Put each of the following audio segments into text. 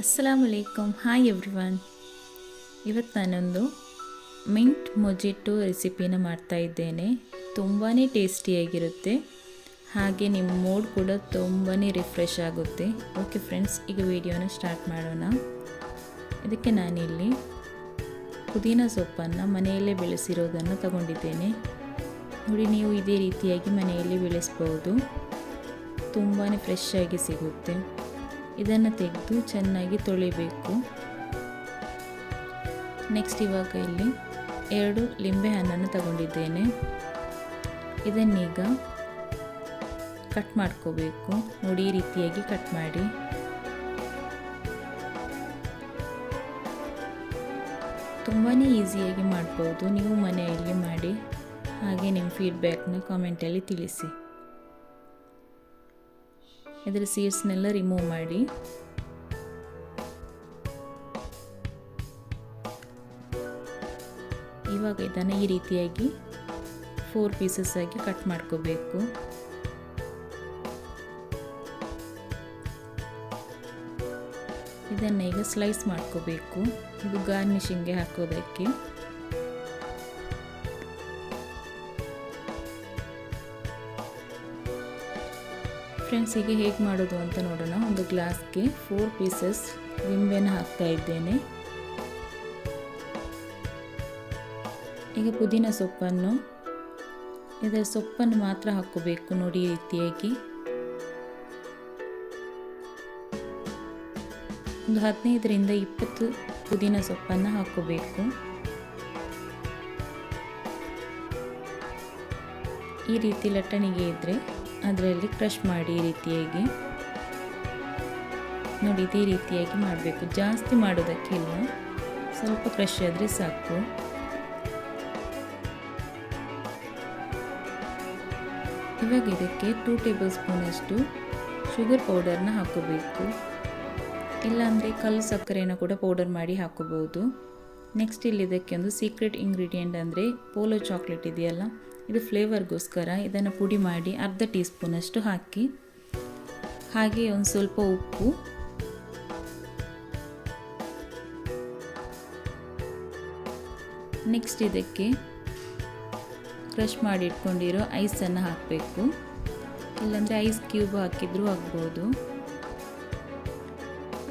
ಅಸ್ಸಲಾಮ್ alaikum hi everyone ಇವತ್ತು ನಾನೊಂದು mint mojito ರೆಸಿಪಿನ ಮಾಡ್ತಾ ಇದ್ದೇನೆ. ತುಂಬಾ ಟೇಸ್ಟಿಯಾಗಿರುತ್ತೆ ಹಾಗೆ ನಿಮ್ಮ ಮೂಡ್ ಕೂಡ ತುಂಬಾ ರಿಫ್ರೆಶ್ ಆಗುತ್ತೆ. ಓಕೆ ಫ್ರೆಂಡ್ಸ್ ಈಗ ವಿಡಿಯೋನ ಸ್ಟಾರ್ಟ್ ಮಾಡೋಣ. ಇದಕ್ಕೆ ನಾನಿಲ್ಲಿ ಪುದೀನ ಸೊಪ್ಪನ್ನು ಮನೆಯಲ್ಲೇ ಬೆಳೆಸಿರೋದನ್ನು ತಗೊಂಡಿದ್ದೇನೆ. ನೋಡಿ, ನೀವು ಇದೇ ರೀತಿಯಾಗಿ ಮನೆಯಲ್ಲಿ ಬೆಳೆಸ್ಬೋದು. ತುಂಬಾ ಫ್ರೆಶ್ ಆಗಿ ಸಿಗುತ್ತೆ. ಇದನ್ನು ತೆಗೆದು ಚೆನ್ನಾಗಿ ತೊಳಿಬೇಕು. ನೆಕ್ಸ್ಟ್ ಇವಾಗ ಇಲ್ಲಿ ಎರಡು ಲಿಂಬೆ ಹಣ್ಣನ್ನು ತಗೊಂಡಿದ್ದೇನೆ. ಇದನ್ನೀಗ ಕಟ್ ಮಾಡ್ಕೋಬೇಕು. ನೋಡಿ, ಈ ರೀತಿಯಾಗಿ ಕಟ್ ಮಾಡಿ. ತುಂಬಾ ಈಸಿಯಾಗಿ ಮಾಡ್ಬೋದು. ನೀವು ಮನೆಯಲ್ಲಿ ಮಾಡಿ, ಹಾಗೆ ನಿಮ್ಮ ಫೀಡ್ಬ್ಯಾಕ್ನ ಕಾಮೆಂಟಲ್ಲಿ ತಿಳಿಸಿ. ಇದರ ಸೀಡ್ಸ್ನೆಲ್ಲ ರಿಮೂವ್ ಮಾಡಿ. ಇವಾಗ ಇದನ್ನು ಈ ರೀತಿಯಾಗಿ ಫೋರ್ ಪೀಸಸ್ ಆಗಿ ಕಟ್ ಮಾಡ್ಕೋಬೇಕು. ಇದನ್ನು ಈಗ ಸ್ಲೈಸ್ ಮಾಡ್ಕೋಬೇಕು. ಇದು ಗಾರ್ನಿಷಿಂಗ್ಗೆ ಹಾಕೋದಕ್ಕೆ. ಫ್ರೆಂಡ್ಸ್ ಹೇಗೆ ಮಾಡೋದು ಅಂತ ನೋಡೋಣ. ಒಂದು ಗ್ಲಾಸ್ಗೆ ಫೋರ್ ಪೀಸಸ್ ನಿಂಬೆಯನ್ನು ಹಾಕ್ತಾ ಇದ್ದೇನೆ. ಈಗ ಪುದೀನ ಸೊಪ್ಪನ್ನು, ಇದರ ಸೊಪ್ಪನ್ನು ಮಾತ್ರ ಹಾಕೋಬೇಕು ನೋಡಿ ರೀತಿಯಾಗಿ. ಒಂದು ಹದಿನೈದರಿಂದ ಇಪ್ಪತ್ತು ಪುದೀನ ಸೊಪ್ಪನ್ನು ಹಾಕೋಬೇಕು ಈ ರೀತಿ ಲಟ್ಟಣಿಗೆ ಇದ್ದರೆ ಅದರಲ್ಲಿ ಕ್ರಷ್ ಮಾಡಿ ಈ ರೀತಿಯಾಗಿ ನೋಡಿ, ಇದೇ ರೀತಿಯಾಗಿ ಮಾಡಬೇಕು. ಜಾಸ್ತಿ ಮಾಡೋದಕ್ಕೆ ಇಲ್ಲ. ಸ್ವಲ್ಪ ಕ್ರಶ್ ಆದರೆ ಸಾಕು. ಇವಾಗ ಇದಕ್ಕೆ ಟೂ ಟೇಬಲ್ ಸ್ಪೂನಷ್ಟು ಶುಗರ್ ಪೌಡರ್ನ ಹಾಕೋಬೇಕು. ಇಲ್ಲಾಂದರೆ ಕಲ್ಲು ಸಕ್ಕರೆಯನ್ನು ಕೂಡ ಪೌಡರ್ ಮಾಡಿ ಹಾಕೋಬಹುದು. ನೆಕ್ಸ್ಟ್ ಇಲ್ಲಿ ಇದಕ್ಕೆ ಒಂದು ಸೀಕ್ರೆಟ್ ಇಂಗ್ರೀಡಿಯೆಂಟ್ ಅಂದರೆ ಪೋಲೋ ಚಾಕ್ಲೇಟ್ ಇದೆಯಲ್ಲ? ಇದು ಫ್ಲೇವರ್ಗೋಸ್ಕರ ಇದನ್ನು ಪುಡಿ ಮಾಡಿ ಅರ್ಧ ಟೀ ಸ್ಪೂನಷ್ಟು ಹಾಕಿ, ಹಾಗೆ ಒಂದು ಸ್ವಲ್ಪ ಉಪ್ಪು. ನೆಕ್ಸ್ಟ್ ಇದಕ್ಕೆ ಕ್ರಷ್ ಮಾಡಿ ಇಟ್ಕೊಂಡಿರೋ ಐಸನ್ನು ಹಾಕಬೇಕು. ಇಲ್ಲಾಂದರೆ ಐಸ್ ಕ್ಯೂಬ್ ಹಾಕಿದರೂ ಆಗ್ಬೋದು.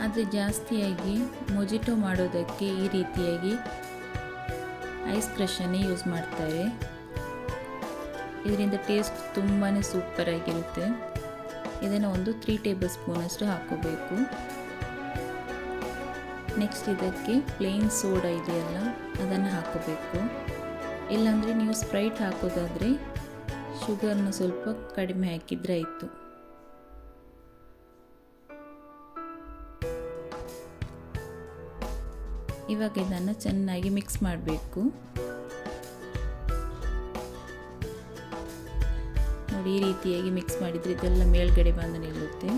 ಆದರೆ ಜಾಸ್ತಿಯಾಗಿ ಮೊಜಿಟೋ ಮಾಡೋದಕ್ಕೆ ಈ ರೀತಿಯಾಗಿ ಐಸ್ ಕ್ರಷನ್ನೇ ಯೂಸ್ ಮಾಡ್ತಾರೆ. ಇದರಿಂದ ಟೇಸ್ಟ್ ತುಂಬಾ ಸೂಪರಾಗಿರುತ್ತೆ ಇದನ್ನು ಒಂದು ತ್ರೀ ಟೇಬಲ್ ಸ್ಪೂನಷ್ಟು ಹಾಕೋಬೇಕು. ನೆಕ್ಸ್ಟ್ ಇದಕ್ಕೆ ಪ್ಲೇನ್ ಸೋಡಾ ಇದೆಯಲ್ಲ, ಅದನ್ನು ಹಾಕೋಬೇಕು. ಇಲ್ಲಾಂದರೆ ನೀವು ಸ್ಪ್ರೈಟ್ ಹಾಕೋದಾದರೆ ಶುಗರ್ನ ಸ್ವಲ್ಪ ಕಡಿಮೆ ಹಾಕಿದರೆ ಆಯಿತು. ಇವಾಗ ಇದನ್ನು ಚೆನ್ನಾಗಿ ಮಿಕ್ಸ್ ಮಾಡಬೇಕು. ನೋಡಿ ಈ ರೀತಿಯಾಗಿ ಮಿಕ್ಸ್ ಮಾಡಿದರೆ ಇದೆಲ್ಲ ಮೇಲ್ಗಡೆ ಬಂದು ನಿಲ್ಲುತ್ತೆ.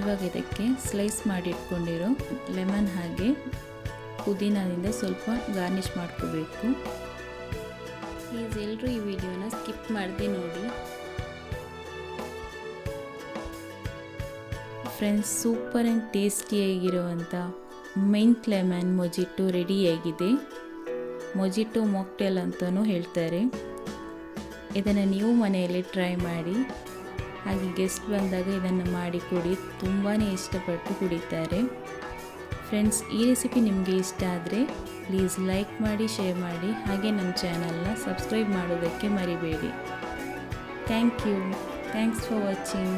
ಇವಾಗ ಇದಕ್ಕೆ ಸ್ಲೈಸ್ ಮಾಡಿ ಇಟ್ಕೊಂಡಿರೋ ಲೆಮನ್ ಹಾಗೆ ಪುದೀನದಿಂದ ಸ್ವಲ್ಪ ಗಾರ್ನಿಷ್ ಮಾಡ್ಕೋಬೇಕು. ಪ್ಲೀಸ್ ಎಲ್ಲರೂ ಈ ವಿಡಿಯೋನ ಸ್ಕಿಪ್ ಮಾಡದೆ ನೋಡಿ. ಫ್ರೆಂಡ್ಸ್ ಸೂಪರ್ ಆ್ಯಂಡ್ ಟೇಸ್ಟಿಯಾಗಿರುವಂಥ ಮೆಂಟ್ ಲೆಮನ್ ಮೊಜಿಟೋ ರೆಡಿಯಾಗಿದೆ ಮೊಜಿಟೋ ಮೊಕ್ಟೆಲ್ ಅಂತಲೂ ಹೇಳ್ತಾರೆ. ಇದನ್ನು ನೀವು ಮನೆಯಲ್ಲಿ ಟ್ರೈ ಮಾಡಿ. ಹಾಗೆ ಗೆಸ್ಟ್ ಬಂದಾಗ ಇದನ್ನು ಮಾಡಿ ಕೊಡಿ. ತುಂಬಾ ಇಷ್ಟಪಟ್ಟು ಕುಡಿತಾರೆ. ಫ್ರೆಂಡ್ಸ್, ಈ ರೆಸಿಪಿ ನಿಮಗೆ ಇಷ್ಟ ಆದರೆ ಪ್ಲೀಸ್ ಲೈಕ್ ಮಾಡಿ, ಶೇರ್ ಮಾಡಿ. ಹಾಗೆ ನಮ್ಮ ಚಾನಲ್ನ ಸಬ್ಸ್ಕ್ರೈಬ್ ಮಾಡೋದಕ್ಕೆ ಮರಿಬೇಡಿ. Thank you. Thanks for watching.